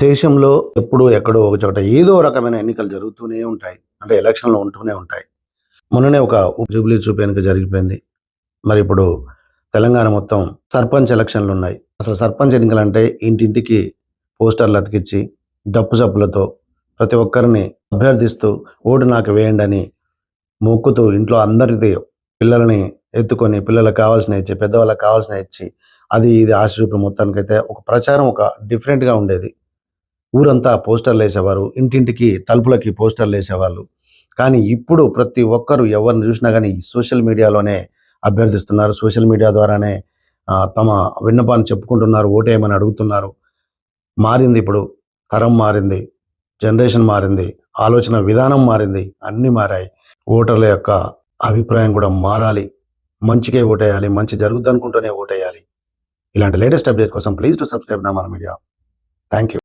దేశంలో ఎప్పుడు ఎక్కడో ఒక చోట ఏదో రకమైన ఎన్నికలు జరుగుతూనే ఉంటాయి. అంటే ఎలక్షన్లు ఉంటూనే ఉంటాయి. మొన్ననే ఒక జూబ్లీ చూపు ఎన్నిక జరిగిపోయింది. మరి ఇప్పుడు తెలంగాణ మొత్తం సర్పంచ్ ఎలక్షన్లు ఉన్నాయి. అసలు సర్పంచ్ ఎన్నికలు అంటే ఇంటింటికి పోస్టర్లు అతికిచ్చి డప్పు చప్పులతో ప్రతి ఒక్కరిని అభ్యర్థిస్తూ ఓటు నాకు వేయండి అని మొక్కుతూ ఇంట్లో అందరిది పిల్లల్ని ఎత్తుకొని పిల్లలకు కావాల్సిన ఇచ్చి పెద్దవాళ్ళకి కావాల్సిన ఇచ్చి అది ఇది ఆశ చూపి మొత్తానికైతే ఒక ప్రచారం ఒక డిఫరెంట్గా ఉండేది. ఊరంతా పోస్టర్లు వేసేవారు ఇంటింటికి తలుపులకి పోస్టర్లు వేసేవాళ్ళు. కానీ ఇప్పుడు ప్రతి ఒక్కరు ఎవరిని చూసినా కానీ సోషల్ మీడియాలోనే అభ్యర్థిస్తున్నారు. సోషల్ మీడియా ద్వారానే తమ విన్నపాన్ని చెప్పుకుంటున్నారు ఓటేయమని అడుగుతున్నారు. మారింది ఇప్పుడు తరం మారింది జనరేషన్ మారింది ఆలోచన విధానం మారింది అన్నీ మారాయి. ఓటర్ల యొక్క అభిప్రాయం కూడా మారాలి. మంచికే ఓటేయాలి మంచి జరుగుద్ది అనుకుంటూనే ఓటేయాలి. ఇలాంటి లేటెస్ట్ అప్డేట్ కోసం ప్లీజ్ టు సబ్స్క్రైబ్ నా మన మీడియా. Thank you